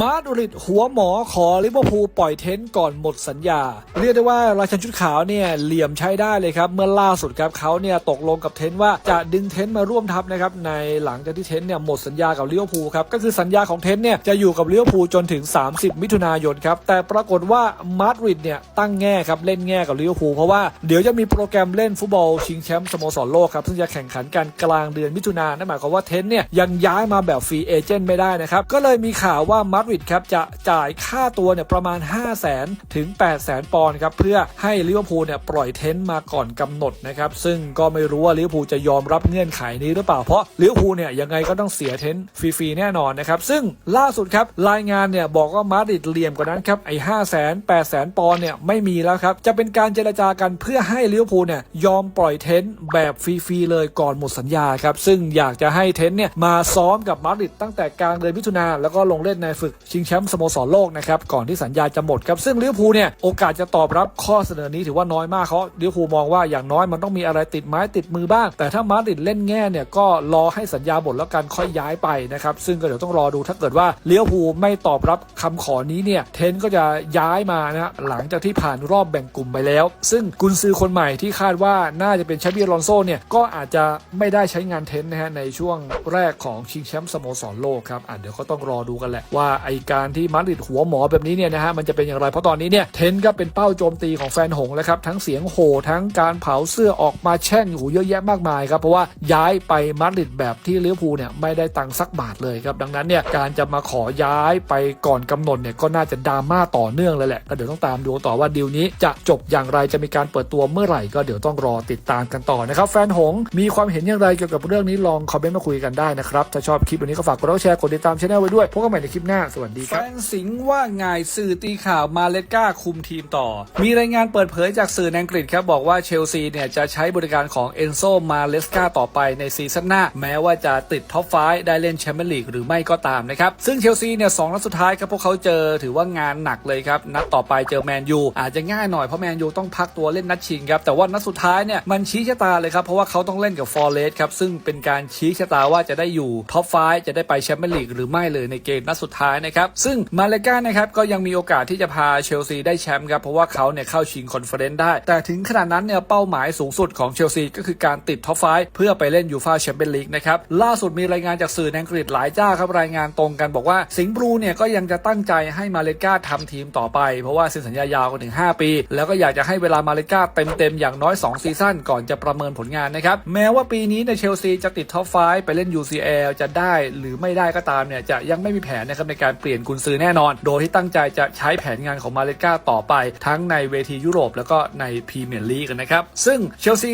มาดริดหัวหมอขอลิเวอร์พูลปล่อยเทนต์ก่อนหมดสัญญา เรียกได้ว่าราชันชุดขาวเนี่ยเหลี่ยมใช้ได้เลยครับ เมื่อล่าสุดครับเขาเนี่ยตกลงกับเทนต์ว่าจะดึงเทนต์มาร่วมทัพนะครับในหลังจากที่เทนต์เนี่ยหมดสัญญากับลิเวอร์พูลครับก็คือสัญญาของเทนต์เนี่ยจะอยู่กับลิเวอร์พูลจนถึง 30 มิถุนายนครับแต่ปรากฏว่ามาดริดเนี่ยตั้งแง่ครับเล่นแง่กับลิเวอร์พูลเพราะว่าเดี๋ยวจะมีโปรแกรมเล่นฟุตบอลชิงแชมป์สโมสรโลกครับซึ่งจะแข่งขันกันกลางเดือนมิถุนายนนั่นหมายความว่าเทนต์เนี่ยยังย้ายมาแบบฟรีเอเจนต์ไม่ได้นะครับก็เลยมีข่าวว่ามาดริดครับจะจ่ายค่าตัวเนี่ยประมาณ 5 0 0แสนถึง 8 0 0แสนปอนด์ครับเพื่อให้ลิเวอร์พูลเนี่ยปล่อยเทนต์มาก่อนกำหนดนะครับซึ่งก็ไม่รู้ว่าลิเวอร์พูลจะยอมรับเงื่อนไขนี้หรือเปล่าเพราะลิเวอร์พูลเนี่ยยังไงก็ต้องเสียเทนต์ฟรีๆแน่นอนนะครับซึ่งล่าสุดครับรายงานเนี่ยบอกว่ามาดริดเหลี่ยมกว่านั้นครับไอ้ห้าแสนแปดแสนปอนด์เนี่ยไม่มีแล้วครับจะเป็นการเจรจากันเพื่อให้ลิเวอร์พูลเนี่ยยอมปล่อยเทนต์แบบฟรีๆเลยก่อนหมดสัญญาครับซึ่งอยากจะให้เทนต์เนี่ยมาซ้อมกับมาดริดตั้งแต่กลางเดือนมิถุนาแล้วก็ลงเล่นในฝึกชิงแชมป์สโมสรโลกนะครับก่อนที่สัญญาจะหมดครับซึ่งลิเวอร์พูลเนี่ยโอกาสจะตอบรับข้อเสนอนี้ถือว่าน้อยมากเขาลิเวอร์พูลมองว่าอย่างน้อยมันต้องมีอะไรติดไม้ติดมือบ้าง แต่ถ้ามาดริดเล่นแง่เนี่ยก็รอให้สัญญาหมดแล้วกันค่อยย้ายไปนะครับซึ่งก็เดี๋ยวต้องรอดูถ้าเกิดว่าลิเวอร์พูลไม่ตอบรับคำขอนี้เนี่ยเทนก็จะย้ายมานะหลังจากที่ผ่านรอบแบ่งกลุ่มไปแล้ว ซึ่งกุนซือคนใหม่ที่คาดว่าน่าจะเป็นชาบิอลอนโซเนี่ยก็อาจจะไม่ได้ใช้งานเทนนะฮะในช่วงแรกของชิงแชมป์สโมสรโลกครับอะเดี๋ยวก็ต้องรอดูกันแหละว่าไอการที่มาดริดหัวหมอแบบนี้เนี่ยนะฮะมันจะเป็นอย่างไรเพราะตอนนี้เนี่ยเทนก็เป็นเป้าโจมตีของแฟนหงแล้วครับทั้งเสียงโห่ทั้งการเผาเสื้อออกมาแช่งหูเยอะแยะมากมายครับเพราะว่าย้ายไปมาดริดแบบที่ลิเวอร์พูลเนี่ยไม่ได้ตังค์สักบาทเลยครับดังนั้นเนี่ยการจะมาขอย้ายไปก่อนกำหนดเนี่ยก็น่าจะดราม่าต่อเนื่องเลยแหละก็เดี๋ยวต้องตามดูต่อว่าดีลนี้จะจบอย่างไรจะมีการเปิดตัวเมื่อไหร่ก็เดี๋ยวต้องรอติดตามกันต่อนะครับแฟนหงมีความเห็นอย่างไรเกี่ยวกับเรื่องนี้ลองคอมเมนต์มาคุยกันได้นะครับถ้าชอบคลิปวันนี้ก็ฝากกดไลค์แชร์กดติดตามช่องไว้ด้วยพบกันใหม่ในคลิปหน้า สวัสดีครับแฟนสิงห์ว่าไงสื่อตีข่าวมาเลสกาคุมทีมต่อ มีรายงานเปิดเผยจากสื่อในอังกฤษครับบอกว่าเชลซีเนี่ยจะใช้บริการของเอนโซมาเลสกาต่อไปในซีซั่นหน้า แม้ว่าจะติดท็อปไฟได้เล่นแชมเปี้ยนลีกหรือไม่ก็ตามนะครับ ซึ่งเชลซีเนี่ยสองนัดสุดท้ายครับพวกเขาเจอถือว่างานหนักเลยครับ นัดต่อไปเจอแมนยูอาจจะง่ายหน่อยเพราะแมนยูต้องพักตัวเล่นนัดชิงครับแต่ว่านัดสุดท้ายเนี่ยมันชี้ชะตาเลยครับเพราะว่าเขาต้องเล่นกับฟอร์เรสครับซึ่งเป็นการชี้ชะตาว่าจะได้อยู่ท็อปไฟจะได้ไปแชมเปี้ยนลีกหรือไม่เลยในเกมนัดสุดท้ายนะครับ ซึ่งมาเลกานะครับก็ยังมีโอกาสที่จะพาเชลซีได้แชมป์ครับ เพราะว่าเขาเนี่ยเข้าชิงคอนเฟอเรนซ์ได้ แต่ถึงขนาดนั้นเนี่ยเป้าหมายสูงสุดของเชลซีก็คือการติดท็อปไฟเพื่อไปเล่นยูฟาแชมเปี้ยนลีกนะครับ ล่าสุดมีรายงานจากสื่อในอังกฤษหลายเจ้าครับรายงานตรงกันบอกว่าสิงห์บลูเนี่ยก็ยังจะตั้งใจให้มาเลกาทำทีมต่อไป เพราะว่าเซ็นสัญญายาวกันถึง 5 ปี แล้วก็อยากจะให้เวลามาเลกาเต็มๆอย่างน้อย 2 ซีซั่นก่อนจะประเมินผลงานนะครับแม้ว่าปีนี้ในเชลซีจะติดท็อปไฟไปเล่น UCL จะได้หรือไม่ได้ก็ตามเนี่ยจะยังไม่มีแผนนะครับในการเปลี่ยนกุนซือแน่นอน โดยที่ตั้งใจจะใช้แผนงานของมาเลกาต่อไป ทั้งในเวทียุโรปแล้วก็ในพรีเมียร์ลีกนะครับซึ่งเชลซี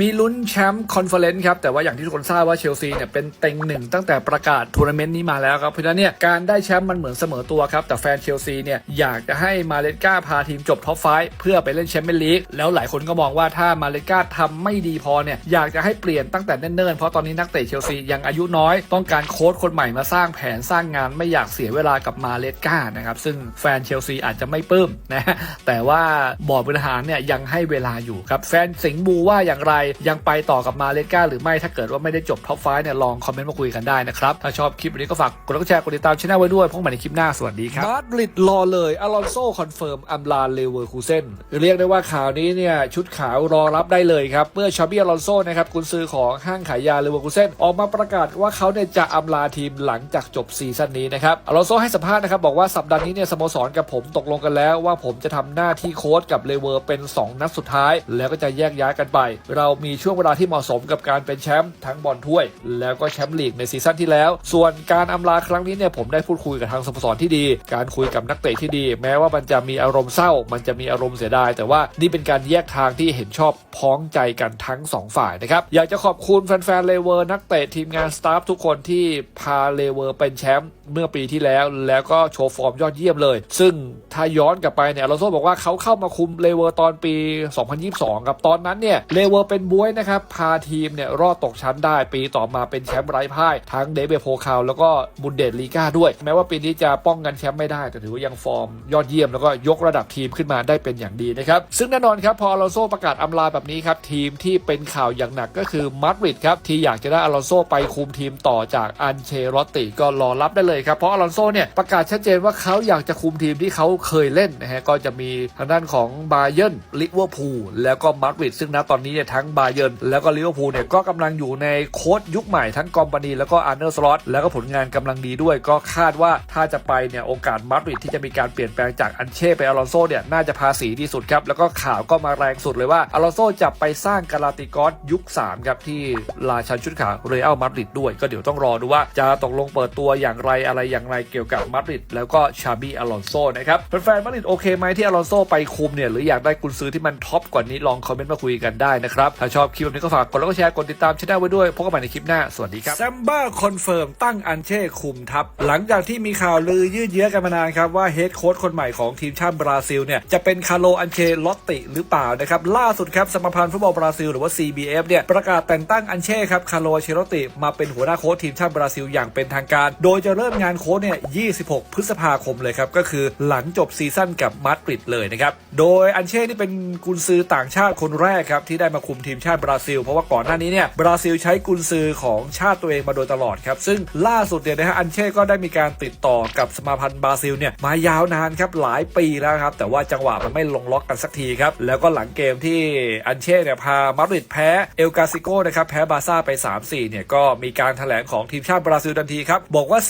มีลุ้นแชมป์คอนเฟอเรนซ์ครับแต่ว่าอย่างที่ทุกคนทราบว่าเชลซีเนี่ยเป็นเต็งหนึ่งตั้งแต่ประกาศทัวร์นาเมนต์นี้มาแล้วครับเพราะฉะนั้นเนี่ยการได้แชมป์มันเหมือนเสมอตัวครับแต่แฟนเชลซีเนี่ยอยากจะให้มาเลกาพาทีมจบท็อปไฟเพื่อไปเล่นแชมเปี้ยนลีกแล้วหลายคนก็มองว่าถ้ามาเลกาทำไม่ดีพอเนี่ยอยากจะให้เปลี่ยนตั้งแต่เนิ่นๆเพราะตอนนี้นักเตะเชลซียังอายุน้อยต้องการโค้ชคนใหม่มาสร้างแผนสร้างงานไม่อยากเสียเวลากับมาเลกานะครับซึ่งแฟนเชลซีอาจจะไม่ปลื้มนะแต่ว่าบอร์ดบริหารเนี่ยยังให้เวลาอยู่ครับแฟนสิงห์บูว่าอย่างไรยังไปต่อกับมาเลกาหรือไม่ถ้าเกิดว่าไม่ได้จบท็อปไฟเนี่ยลองคอมเมนต์มาคุยกันได้นะครับถ้าชอบคลิปวันนี้ก็ฝากกดไลค์แชร์กดติดตามช่องไว้ด้วยพบกันใหม่ในคลิปหน้าสวัสดีครับมาดริดรอเลยอลอนโซคอนเฟิร์มอัมลาเลเวอร์คูเซนเรียกได้ว่าข่าวนี้เนี่ยชุดขาวรอรับได้เลยครับเมื่อชาบิอลอนโซนะครับกุนซือของห้างขายยาเลเวอร์คูเซนออกมาประกาศว่าเขาเนี่ยจะอัมลาทีมหลังจากจบซีซั่นนี้นะครับอลอนโซให้สัมภาษณ์นะครับบอกว่าสัปดาห์นี้เนี่ยสโมสรกับผมตกลงกันแล้วว่าผมจะทำหน้าที่โค้ชกับเลเวอร์เป็น 2 นัดสุดท้าย แล้วก็จะแยกย้ายกันไป เรามีช่วงเวลาที่เหมาะสมกับการเป็นแชมป์ทั้งบอลถ้วย แล้วก็แชมป์ลีกในซีซั่นที่แล้ว ส่วนการอำลาครั้งนี้เนี่ยผมได้พูดคุยกับทางสโมสรที่ดี การคุยกับนักเตะที่ดี แม้ว่ามันจะมีอารมณ์เศร้า มันจะมีอารมณ์เสียดาย แต่ว่านี่เป็นการแยกทางที่เห็นชอบพ้องใจกันทั้ง 2 ฝ่ายนะครับอยากจะขอบคุณแฟนๆเลเวอร์นักเตะทีมงานสตาฟทุกคนที่พาเลเวอร์เป็นแชมป์ เมื่อปีที่แล้ว แล้วก็โชว์ฟอร์มยอดเยี่ยมเลย ซึ่งถ้าย้อนกลับไปเนี่ยอลอนโซบอกว่าเขาเข้ามาคุมเลเวอร์ตอนปี 2022ครับตอนนั้นเนี่ยเลเวอร์เป็นบวยนะครับพาทีมเนี่ยรอดตกชั้นได้ปีต่อมาเป็นแชมป์ไร้พ่ายทั้งเดเบโพคาวแล้วก็บุนเดสลีกาด้วย แม้ว่าปีนี้จะป้องกันแชมป์ไม่ได้ แต่ถือว่ายังฟอร์มยอดเยี่ยมแล้วก็ยกระดับทีมขึ้นมาได้เป็นอย่างดีนะครับซึ่งแน่นอนครับพออลอนโซประกาศอำลาแบบนี้ครับทีมที่เป็นข่าวอย่างหนักก็คือมาดริดครับที่อยากจะได้อลอนโซไปคุมทีมต่อจากอันเชรตติก็รอรับได้เลยครับ เพราะอลอนโซ่เนี่ยประกาศชัดเจนว่าเขาอยากจะคุมทีมที่เขาเคยเล่นนะฮะก็จะมีทางด้านของบาเยิร์นลิเวอร์พูลแล้วก็มาดริดซึ่งณตอนนี้เนี่ยทั้งบาเยิร์นแล้วก็ลิเวอร์พูลเนี่ยก็กำลังอยู่ในโค้ดยุคใหม่ทั้งกอมปานีแล้วก็อาร์เนอร์สล็อตแล้วก็ผลงานกำลังดีด้วย ก็คาดว่าถ้าจะไปเนี่ยโอกาสมาดริดที่จะมีการเปลี่ยนแปลงจากอันเช่ไปอลอนโซ่เนี่ยน่าจะภาษีที่สุดครับแล้วก็ข่าวก็มาแรงสุดเลยว่าอลอนโซ่จะไปสร้างกาลาติกอสยุค 3 ครับที่ราชันชุดขาวเรอัลมาดริดด้วย ก็เดี๋ยวต้องรอดูว่าจะตกลงเปิดตัวอย่างไรอะไรอย่างไรเกี่ยวกับมาดริดแล้วก็ชาบีอลอนโซนะครับแฟนๆมาดริดโอเคไหมที่อลอนโซไปคุมเนี่ยหรืออยากได้กุนซือที่มันท็อปกว่านี้ลองคอมเมนต์มาคุยกันได้นะครับ ถ้าชอบคลิปแบบนี้ก็ฝากกดไลค์กดแชร์กดติดตามช่องไว้ด้วยพบกันใหม่ในคลิปหน้า สวัสดีครับแซมบ้าคอนเฟิร์มตั้งอันเช่คุมทัพหลังจากที่มีข่าวลือยืดเยื้อกันมานานครับว่าเฮดโค้ชคนใหม่ของทีมชาติบราซิลเนี่ยจะเป็นคาร์โลอันเชลอตติหรือเปล่านะครับล่าสุดครับสมาพันธ์ฟุตบอลบราซิลหรือว่า CBF เนี่ยประกาศแต่งตั้งอันเช่ครับคาร์โลเชลอตติมาเป็นหัวหน้าโค้ชทีมชาติบราซิลอย่างเป็นทางการ โดยจะเริ่มงานโค้ชเนี่ย 26 พฤษภาคมเลยครับ ก็คือหลังจบซีซั่นกับมาดริดเลยนะครับ โดยอันเช่นี่เป็นกุนซือต่างชาติคนแรกครับที่ได้มาคุมทีมชาติบราซิล เพราะว่าก่อนหน้านี้เนี่ยบราซิลใช้กุนซือของชาติตัวเองมาโดยตลอดครับ ซึ่งล่าสุดเนี่ยนะฮะอันเช่ก็ได้มีการติดต่อกับสมาพันธ์บราซิลเนี่ยมายาวนานครับหลายปีแล้วครับ แต่ว่าจังหวะมันไม่ลงล็อกกันสักทีครับ แล้วก็หลังเกมที่อันเช่เนี่ยพามาดริดแพ้เอลกาซิโกนะครับแพ้บาร์ซ่าไป 3-4เนี่ยก็มีการแถลงของทีมชาติบราซิลทันทีครับบอกว่า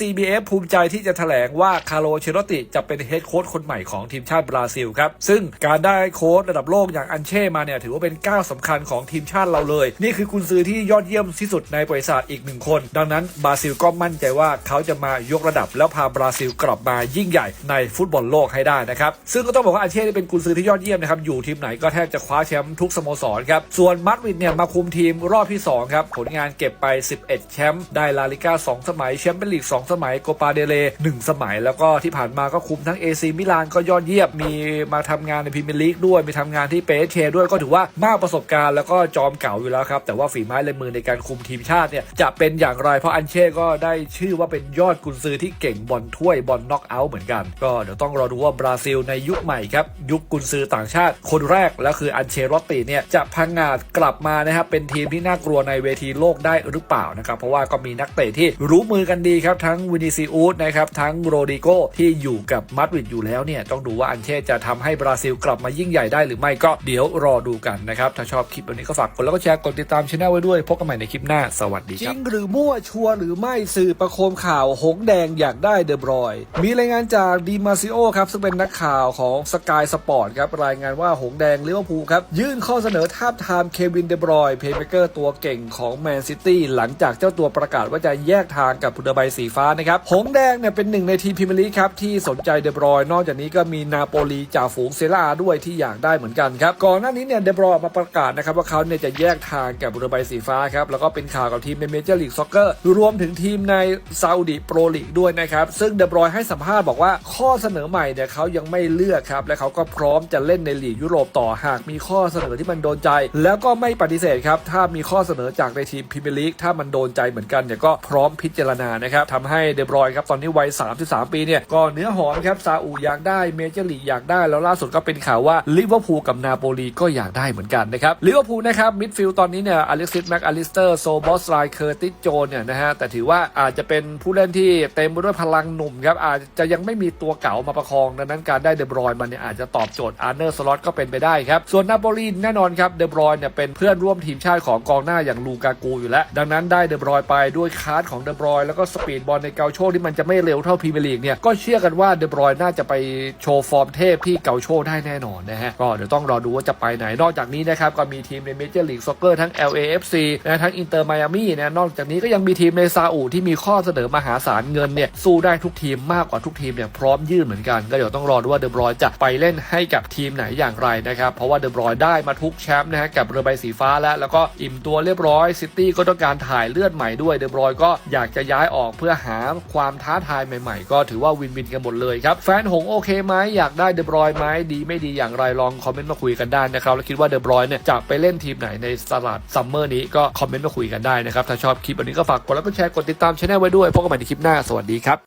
f ภูมิใจที่จะแถลงว่าคาร์โลเชโรติจะเป็นเฮดโค้ชคนใหม่ของทีมชาติบราซิลครับซึ่งการได้โค้ชระดับโลกอย่างอันเช่มาเนี่ยถือว่าเป็นก้าวสำคัญของทีมชาติเราเลย นี่คือกุนซือที่ยอดเยี่ยมที่สุดในประวัติศาสตร์อีกหนึ่งคน ดังนั้นบราซิลก็มั่นใจว่าเขาจะมายกระดับแล้วพาบราซิลกลับมายิ่งใหญ่ในฟุตบอลโลกให้ได้นะครับซึ่งก็ต้องบอกว่าอันเช่นี่เป็นกุนซือที่ยอดเยี่ยมนะครับอยู่ทีมไหนก็แทบจะคว้าแชมป์ทุกสโมสรครับส่วนมาดริดเนี่ยมาคุมทีมรอบที่สองครับผลงานเก็บไป 11 แชมป์ได้ลาลิก้า2สมัยแชมเปี้ยนลีก2สมัยโกปาเดเล1สมัย แล้วก็ที่ผ่านมาก็คุมทั้ง AC มิลานก็ยอดเยี่ยมมีมาทำงานในพรีเมียร์ลีกด้วยมีทำงานที่เปเชด้วยก็ถือว่ามากประสบการณ์แล้วก็จอมเก่าอยู่แล้วครับ แต่ว่าฝีไม้ลายมือในการคุมทีมชาติเนี่ยจะเป็นอย่างไรเพราะอันเช่ก็ได้ชื่อว่าเป็นยอดกุนซือที่เก่งบอลถ้วยบอลน็อกเอาท์เหมือนกันก็เดี๋ยวต้องรอดูว่าบราซิลในยุคใหม่ครับยุคกุนซือต่างชาติ คนแรกแล้วคืออันเชลอตติเนี่ยจะพังงาดกลับมานะครับเป็นทีมที่น่ากลัวในเวทีโลกได้หรือเปล่านะครับเพราะว่าก็มีนักเตะที่รู้มือกันดีครับทั้งวินิซิอุสนะครับทั้งโรดิโกที่อยู่กับมาดริดอยู่แล้วเนี่ยต้องดูว่าอันเช่จะทำให้บราซิลกลับมายิ่งใหญ่ได้หรือไม่ก็เดี๋ยวรอดูกันนะครับถ้าชอบคลิปวันนี้ก็ฝากกดแล้วก็แชร์กดติดตามช่องไว้ด้วยพบกันใหม่ในคลิปหน้าสวัสดีครับจริงหรือมั่วชัวร์หรือไม่สื่อประโคมข่าวหงแดงอยากได้เดบรอย มีรายงานจากดีมาซิโอครับซึ่งเป็นนักข่าวของสกายสปอร์ตครับรายงานว่าหงแดงลิเวอร์พูลครับยื่นข้อเสนอทาบทามเควินเดบรอยเพย์เมเกอร์ตัวเก่งของแมนซิตี้หลังจากเจ้าตัวประกาศว่าจะแยกทางกับพุดใบสีฟ้านะครับหงแดงเนี่ยเป็นหนึ่งในทีมพรีเมียร์ลีครับที่สนใจเดบรอยนอกจากนี้ก็มีนาโปลีจ่าฝูงเซราด้วยที่อยากได้เหมือนกันครับ ก่อนหน้านี้เนี่ยเดบรอยมาประกาศนะครับว่าเขาเนี่ยจะแยกทางกับพุดใบสีฟ้าครับแล้วก็เป็นข่าวกับทีมในเมเจอร์ลีกซ็อกเกอร์รวมถึงทีมในซาอุดิโปรลีกด้วยนะครับซึ่งเดบรอยให้สัมภาษณ์บอกว่าข้อเสนอใหม่เนี่ยเขายังไม่เลือกครับและเขาก็พร้อมจะเล่นในลีกยุโรปต่อหากมีข้อเสนอที่มันโดนใจ แล้วก็ไม่ปฏิเสธครับถ้ามีข้อเสนอจากในทีมพรีเมียร์ลีกถ้ามันโดนใจเหมือนกันเนี่ยก็พร้อมพิจารณานะครับทำให้เดบรอยครับตอนนี้วัย 33 ปีเนี่ยก็เนื้อหอมครับซาอุอยากได้เมเจอร์ลีกอยากได้แล้วล่าสุดก็เป็นข่าวว่าลิเวอร์พูลกับนาโปลีก็อยากได้เหมือนกันนะครับลิเวอร์พูลนะครับมิดฟิลด์ตอนนี้เนี่ยอเล็กซิสแม็กอลิสเตอร์โซบอสไลเคอร์ติสโจนเนี่ยนะฮะแต่ถือว่าอาจจะเป็นผู้เล่นที่เต็มไปด้วยพลังหนุ่มครับอาจจะยังไม่มีตัวเก่ามาประคองดังนั้นการได้เดบรอยมันเนี่ยอาจจะตอบโจทย์อาร์เนอร์สล็อตก็เป็นไปได้ครับส่วนนาโปลีแน่นอนครับเดบรอยเนี่ยเป็นเพื่อนร่วมทีมชาติของกองหน้าอย่างลูกากูอยู่แล้ว ดังนั้นได้เดบรอยไปด้วยคาร์ดของเดบรอยแล้วก็สปีดบอลในเกาโชชคที่มันจะไม่เร็วเท่าพรีเมียร์ลีกเนี่ยก็เชื่อกันว่าเดบรอยน่าจะไปโชว์ฟอร์มเทพที่เกาโชได้แน่นอนนะฮะก็เดี๋ยวต้องรอดูว่าจะไปไหนนอกจากนี้นะครับก็มีทีมในเมเจอร์ลีกซ็อกเกอร์ทั้ง LAFC นะทั้งอินเตอร์ไมอามี่นะนอกจากนี้ก็ยังมีทีมในซาอุที่มีข้อเสนอมหาศาลเงินเนี่ยสู้ได้ทุกทีมมากกว่าทุกทีมเนี่ยพร้อมยื่นเหมือนกัน ก็เดี๋ยวต้องรอดูว่าเดบรอยจะไปเล่นให้กับทีมไหนอย่างไรนะครับเพราะว่าเดบรอยได้มาทุกแชมป์นะฮะกับเรือใบสีฟ้าแล้ว แล้วก็อิ่มตัวเรียบร้อยซิตี้ก็ต้องการถ่ายเลือดใหม่ด้วยเดบรอยก็อยากจะย้ายออกเพื่อหาความท้าทายใหม่ๆ ก็ถือว่าวินวินกันหมดเลยครับ แฟนหงโอเคไหมอยากได้เดบรอยไหมดีไม่ดีอย่างไรลองคอมเมนต์มาคุยกันได้นะครับ แล้วคิดว่าเดบรอยเนี่ยจะไปเล่นทีมไหนในตลาดซัมเมอร์นี้ก็คอมเมนต์มาคุยกันได้นะครับ ถ้าชอบคลิปอันนี้ก็ฝากกดไลค์กดแชร์กดติดตามช่องไว้ด้วยพบกันใหม่ในคลิปหน้าสวัสดีครับ